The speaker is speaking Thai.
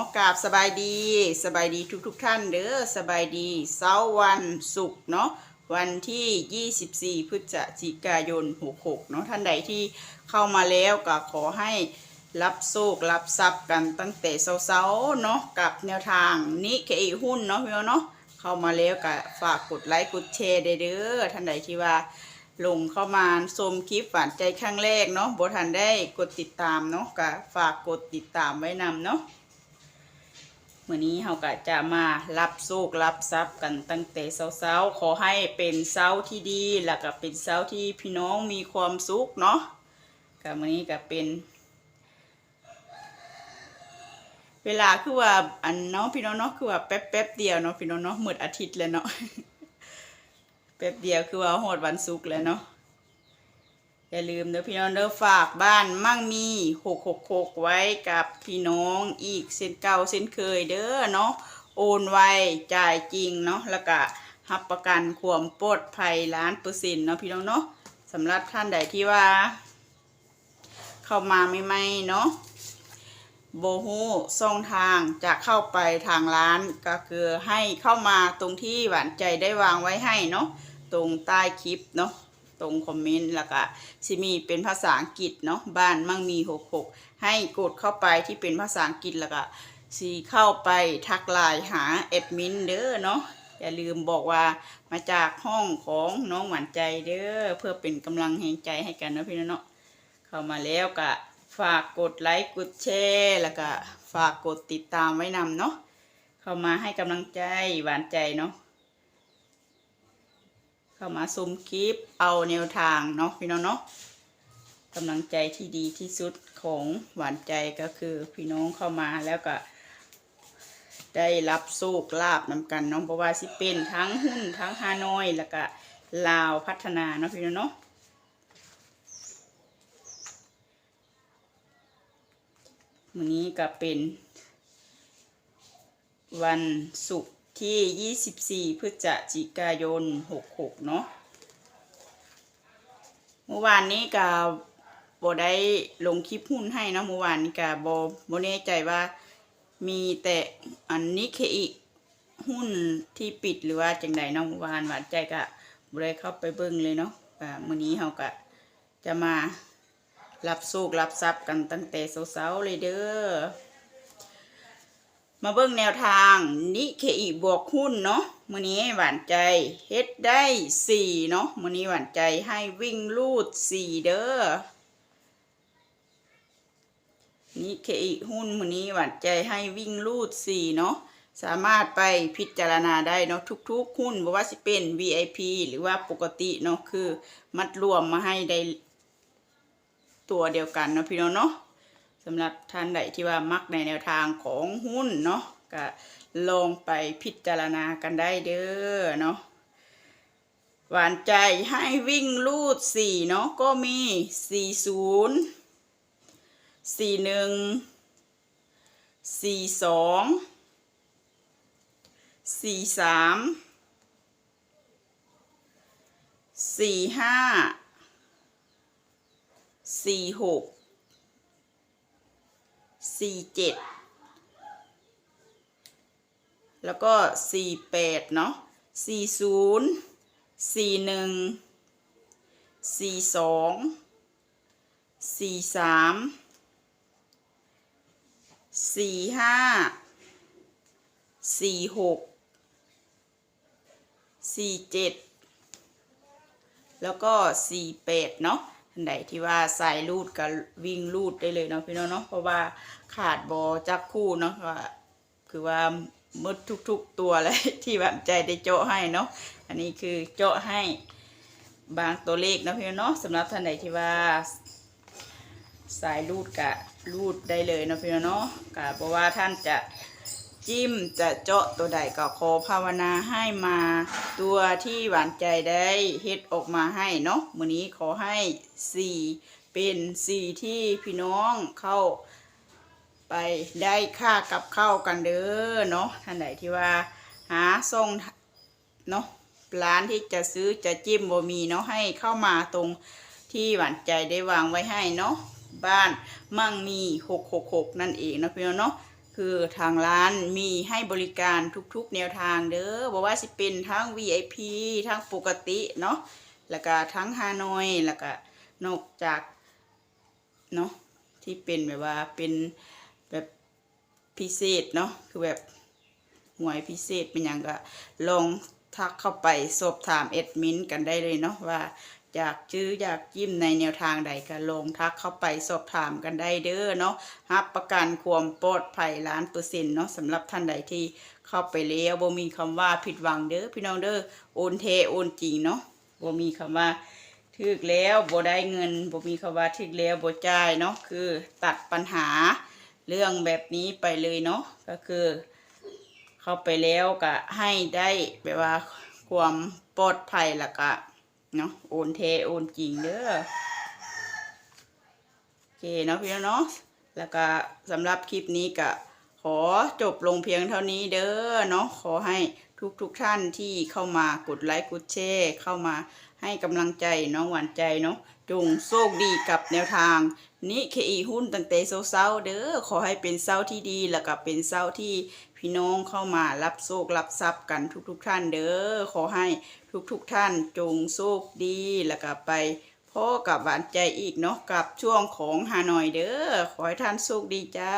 ะกราบสบายดีสบายดีทุกทุกท่านเด้อสบายดีเสาร์วันศุกร์เนาะวันที่ 24 พฤศจิกายน 66 เนาะท่านใดที่เข้ามาแล้วก็ขอให้รับโชครับทรัพย์กันตั้งแต่เช้าๆเนาะกับแนวทางนิเคอีหุ้นเนาะพี่เนาะเข้ามาแล้วก็ฝากกดไลค์กดแชร์ได้เด้อท่านใดที่ว่าลงเข้ามาชมคลิปฝันใจครั้งแรกเนาะบทันได้กดติดตามเนาะก็ฝากกดติดตามไว้นำเนาะ มื่อนี้เราก็จะมารับโชครับทรัพย์กันตั้งแต่เช้าๆขอให้เป็นเช้าที่ดี แล้วก็เป็นเช้าที่พี่น้องมีความสุขเนาะก็มื่อนี้ก็เป็น เวลาคือว่าอันเนาะพี่น้องเนาะคือว่าแป๊บแป๊บๆเดียวเนาะพี่น้องเนาะหมดอาทิตย์แล้วเนาะแป๊บเดียวคือว่าหดวันศุกร์แล้วเนาะ อย่าลืมเด้อพี่น้องเด้อฝากบ้านมั่งมีหกหกหกไว้กับพี่น้องอีกเส้นเก่าเส้นเคยเด้อเนาะโอนไวจ่ายจริงเนาะแล้วก็รับประกันความปลอดภัยล้านเปอร์เซ็นต์เนาะพี่น้องเนาะสำหรับท่านใดที่ว่า เข้ามาไม่ไม่เนาะโบฮูช่องทางจะเข้าไปทางร้านก็คือให้เข้ามาตรงที่หวานใจได้วางไว้ให้เนาะตรงใต้คลิปเนาะ ตรงคอมเมนต์แล้วก็สิมีเป็นภาษาอังกฤษเนาะบ้านมั่งมีหกหกให้กดเข้าไปที่เป็นภาษาอังกฤษแล้วก็สีเข้าไปทักไลน์หาแอดมินเด้อเนาะอย่าลืมบอกว่ามาจากห้องของน้องหวานใจเด้อเพื่อเป็นกำลังแห่งใจให้กันเนาะพี่น้องเนาะเข้ามาแล้วก็ฝากกดไลค์กดแชร์แล้วก็ฝากกดติดตามไว้นำเนาะเข้ามาให้กำลังใจหวานใจเนาะ เข้ามาชมคลิปเอาแนวทางเนาะพี่น้องเนาะกำลังใจที่ดีที่สุดของหวานใจก็คือพี่น้องเข้ามาแล้วก็ได้รับโชคลาบนำกันเนาะเพราะว่าสิเป็นทั้งหุ้นทั้งฮานอยแล้วก็ลาวพัฒนาเนาะพี่น้องเนาะวันนี้ก็เป็นวันศุกร์ ที่ 24 พฤศจิกายน 66 เนาะเมื่อวานนี้ก็บ่ได้ลงคลิปหุ้นให้นะเมื่อวานก็บ่บ่แน่ใจว่ามีแต่อันนี้เคอีหุ้นที่ปิดหรือว่าจังใดเนาะเมื่อวานหวานใจก็บ่ได้เข้าไปเบิ่งเลยเนาะมื้อนี้เฮาก็จะมารับโชครับทรัพย์กันตั้งแต่เช้าๆเลยเด้อ มาเบิ่งแนวทางนิเคอีบวกหุ้นเนาะมื้อนี้หวานใจเฮ็ดได้สี่เนาะมื้อนี้หวานใจให้วิ่งลูดสี่เด้อนิเคอีหุ้นมื้อนี้หวานใจให้วิ่งลูดสี่เนาะสามารถไปพิจารณาได้เนาะทุก ๆ หุ้นบ่ว่าสิเป็น VIP หรือว่าปกติเนาะคือมัดรวมมาให้ได้ตัวเดียวกันเนาะพี่น้องเนาะ สำหรับท่านใดที่ว่ามักในแนวทางของหุ้นเนาะก็ลองไปพิจารณากันได้เด้อเนาะหวานใจให้วิ่งลูดสี่เนาะก็มีสี่ศูนย์สี่หนึ่งสี่สองสี่สามสี่ห้าสี่หก สี่เจ็ดแล้วก็สี่แปดเนาะสี่ศูนย์สี่หนึ่งสี่สองสี่สามสี่ห้าสี่หกสี่เจ็ดแล้วก็สี่แปดเนาะ ท่านใดที่ว่าสายรูดก็วิ่งรูดได้เลยเนาะพี่น้องเนาะเพราะว่าขาดบอจักคู่เนาะว่าคือว่าหมดทุกๆตัวเลยที่แบบใจได้เจาะให้เนาะอันนี้คือเจาะให้บางตัวเลขเนาะพี่น้องเนาะสำหรับท่านใดที่ว่าสายรูดกะรูดได้เลยเนาะพี่น้องเนาะกะเพราะว่าท่านจะ จิ้มจะเจาะตัวใดก็ขอภาวนาให้มาตัวที่หวานใจได้เฮ็ดออกมาให้เนาะมื้อนี้ขอให้สี่เป็นสี่ที่พี่น้องเข้าไปได้ค่ากับเข้ากันเด้อเนาะท่านใดที่ว่าหาส่งเนาะร้านที่จะซื้อจะจิ้มบ่มีเนาะให้เข้ามาตรงที่หวานใจได้วางไว้ให้เนาะบ้านมั่งมีหกหกหกนั่นเองนะพี่น้องเนาะ คือทางร้านมีให้บริการทุกๆ แนวทางเด้อบอกว่าสิเป็นทั้ง VIP ทั้งปกติเนาะแล้วก็ทั้งฮานอยแล้วก็นอกจากเนาะที่เป็นแบบว่าเป็นแบบพิเศษเนาะคือแบบหวยพิเศษเป็นอย่างก็ลองทักเข้าไปสอบถามเอดมินกันได้เลยเนาะว่า อยากจื้ออยากยิ้มในแนวทางใดก็ลงทักเข้าไปสอบถามกันได้เด้อเนาะรับประกันความปลอดภัยล้านเปอร์เซ็นต์เนาะสำหรับท่านใดที่เข้าไปแล้วบ่มีคำว่าผิดหวังเด้อพี่น้องเด้อโอนเทโอนจริงเนาะบ่มีคำว่าถึกแล้วบ่ได้เงินบ่มีคำว่าถึกแล้วบ่จ่ายเนาะคือตัดปัญหาเรื่องแบบนี้ไปเลยเนาะก็คือ เข้าไปแล้วก็ให้ได้แบบว่าความปลอดภัยล้วก็ เนาะโอนเทโอนจริงเด้อโอเคเนาะพี่น้องเนาะแล้วก็สำหรับคลิปนี้ก็ขอจบลงเพียงเท่านี้เด้อเนาะขอให้ ทุกๆท่านที่เข้ามากดไลค์กดแชร์เข้ามาให้กำลังใจน้องหวานใจเนาะจงโชคดีกับแนวทางนิเคอีหุ้นตั้งแต่เช้าเด้อขอให้เป็นเช้าที่ดีแล้วก็เป็นเช้าที่พี่น้องเข้ามารับโชครับทรัพย์กันทุกๆท่านเด้อขอให้ทุกๆท่านจงโชคดีแล้วก็ไปพ่อกับหวานใจอีกเนาะกับช่วงของฮานอยเด้อขอให้ท่านโชคดีจ้า